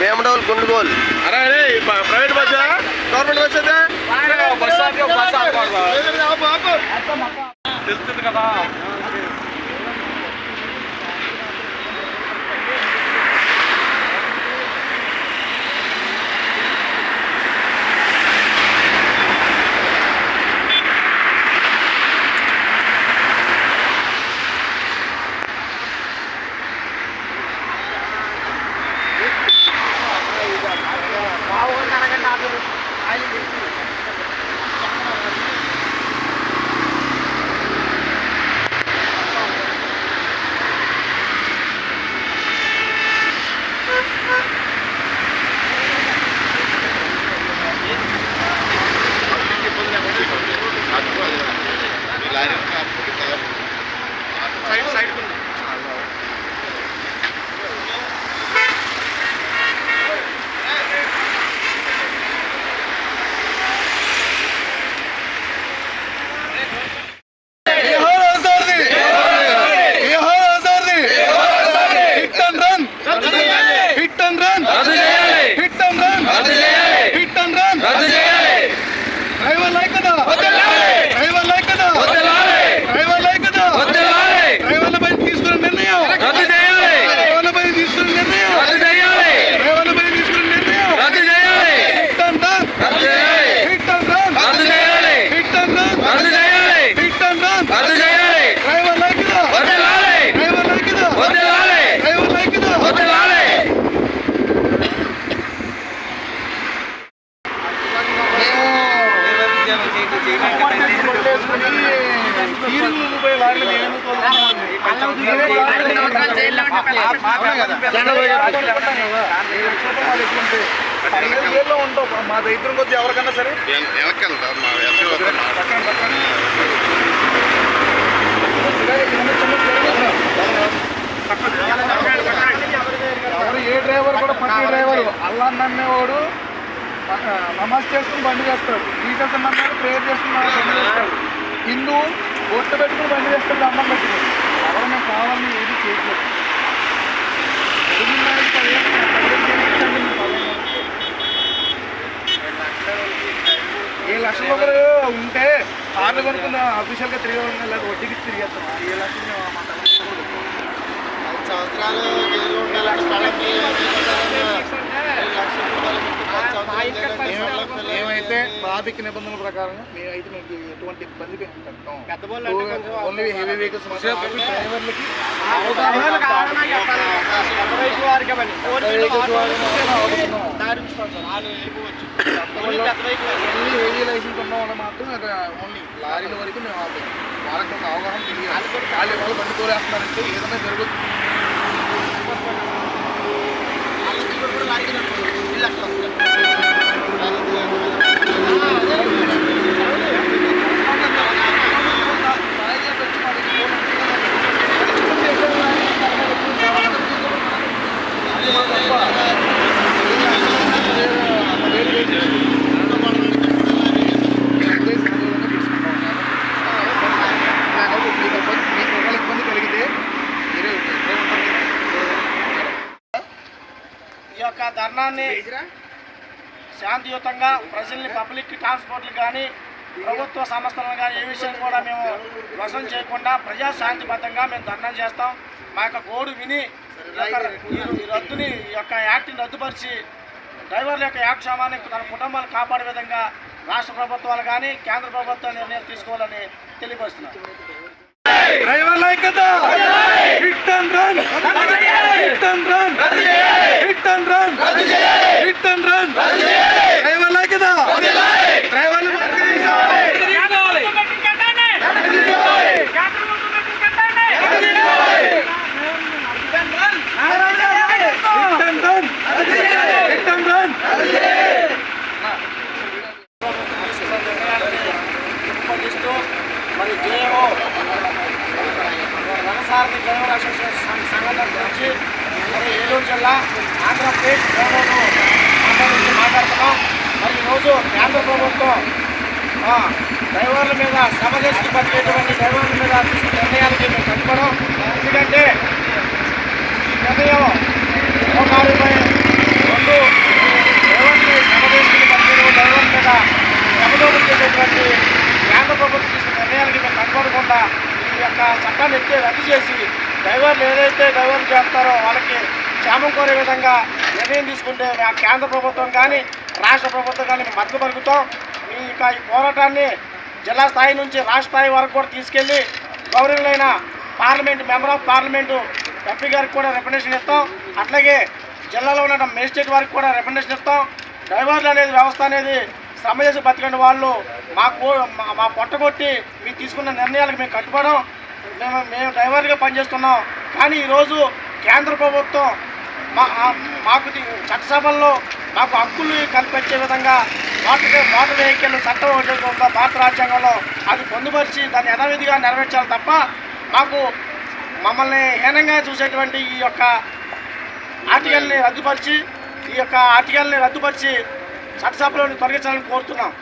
Bhimadole గుండుగోల్. Private బస్సా? Government bus అయితే? తెలుస్తుంది కదా side side hit and run hit and run hit and run hit and run driver like కదా driver like కదా driver like కదా డ్రైవర్లపై తీసుకున్న నిర్ణయం డ్రైవర్లపై తీసుకున్న నిర్ణయం డ్రైవర్లపై తీసుకున్న నిర్ణయం hit and run hit and run hit and run hit and run driver like కదా డ్రైవర్ లైక్ కదా డ్రైవర్ లైక్ కదా మా రైతుల కొద్ది ఎవరికన్నా సరే ఎవరు ఏ డ్రైవర్ కూడా పట్టి డ్రైవర్? అల్లా నమ్మేవాడు. నమాజ్ చేసుకుని బండి చేస్తాడు జీసస్ నమ్మాడు ప్రేయర్ చేసుకుని బండి చేస్తాడు హిందూ ఒట్టు పెట్టుకుని బండి చేస్తాడు అన్నం పెట్టుకుని. ఎవరైనా కావాలని ఏది చేయట్లేదు. ఏ లక్షలు ఉంటే కార్లు కొనుక్కున్న అఫీషియల్గా తిరిగే లేదా వడ్డీకి తిరిగేస్తాం. ఏ లక్షలు సంవత్సరాలు జైలు మేము- మేమైతే ట్రాఫిక్ నిబంధనల ప్రకారం మేమైతే మీకు ఎటువంటి ఇబ్బంది పెట్టాం only heavy vehicles only heavy licence ఉన్న వాళ్ళు మాత్రం ఓన్లీ లారీల వరకు మేము ఆపాం వాళ్ళకి ఒక అవగాహన తెలియాలి. వాళ్ళు బండి తోలేస్తున్నారంటే ఏదైనా జరుగుతుంది. యొక్క ధర్నాన్ని శాంతియుతంగా ప్రజల్ని పబ్లిక్ ట్రాన్స్పోర్ట్లు కానీ ప్రభుత్వ సంస్థలను కానీ ఏ విషయం కూడా మేము వశం చేయకుండా ప్రజాశాంతిబద్ధంగా మేము ధర్నా చేస్తాం. మా యొక్క గోడు విని ఈ రద్దుని ఈ యొక్క యాక్ట్ని రద్దుపరిచి డ్రైవర్ల యొక్క యాక్షేమాన్ని తన కుటుంబాలను కాపాడే విధంగా రాష్ట్ర ప్రభుత్వాలు కానీ కేంద్ర ప్రభుత్వాలు నిర్ణయం తీసుకోవాలని తెలియపరుస్తున్నారు. Driver and run! Hit and run! Hit and run. Hit and run. Driver like కదా driver hit and run. Hit and run. నిర్ణయాన్ని ప్రతిపాదిస్తూ మరి జేఓ రణసారథి డ్రైవర్ అసోసియేషన్ సంఘ- సంఘటన గురించి మరి ఏలూరు జిల్లా ఆంధ్రప్రదేశ్ గవర్నర్ నుంచి మాట్లాడుతున్నాం. మరి ఈరోజు కేంద్ర ప్రభుత్వం డ్రైవర్ల మీద శ్రమ చేసి బతికేటువంటి డ్రైవర్ల మీద తీసుకున్న నిర్ణయాలకి మేము కట్టుకోవడం ఎందుకంటే ఈ నిర్ణయం మోటారుపై రెండు డ్రైవర్ని శ్రమ చేసుకుని బతికే డ్రైవర్ల మీద శ్రమదోపం చేసేటువంటి కేంద్ర ప్రభుత్వం తీసుకున్న నిర్ణయానికి మేము కట్టుకోకుండా ఈ యొక్క చట్టాన్ని ఎత్తి రద్దు చేసి డ్రైవర్లు ఏదైతే డ్రైవర్లు చేస్తారో వాళ్ళకి క్షేమం కోరే విధంగా నిర్ణయం తీసుకుంటే ఆ కేంద్ర ప్రభుత్వం కానీ రాష్ట్ర ప్రభుత్వం కానీ మేము మద్దతు పలుకుతాం. ఈ యొక్క ఈ పోరాటాన్ని జిల్లా స్థాయి నుంచి రాష్ట్ర స్థాయి వరకు కూడా తీసుకెళ్ళి గౌరవులైన parliament member of parliament MP గారికి కూడా రికమెండేషన్ ఇస్తాం. అట్లాగే జిల్లాలో ఉన్న మేజిస్ట్రేట్ వారికి కూడా రికమెండేషన్ ఇస్తాం. డ్రైవర్లు అనేది వ్యవస్థ అనేది శ్రమ చేసి బతికండి వాళ్ళు. మాకు మా- మా పొట్టగొట్టి మీరు తీసుకున్న నిర్ణయాలకు మేము కట్టుబడం మేము మేము డ్రైవర్గా పనిచేస్తున్నాం. కానీ ఈరోజు కేంద్ర ప్రభుత్వం మా మాకు చట్టసభల్లో మాకు హక్కులు కల్పించే విధంగా మోటార్ మోటార్ వెహికల్ చట్టం ఒకటి భారత రాజ్యాంగంలో అది పొందుపరిచి దాన్ని యథావిధిగా నెరవేర్చాలి తప్ప మాకు మమ్మల్ని హీనంగా చూసేటువంటి ఈ యొక్క ఆర్టికల్ని రద్దుపరిచి ఈ యొక్క ఆర్టికల్ని రద్దుపరిచి చట్టసభలోని తొలగించాలని కోరుతున్నాం.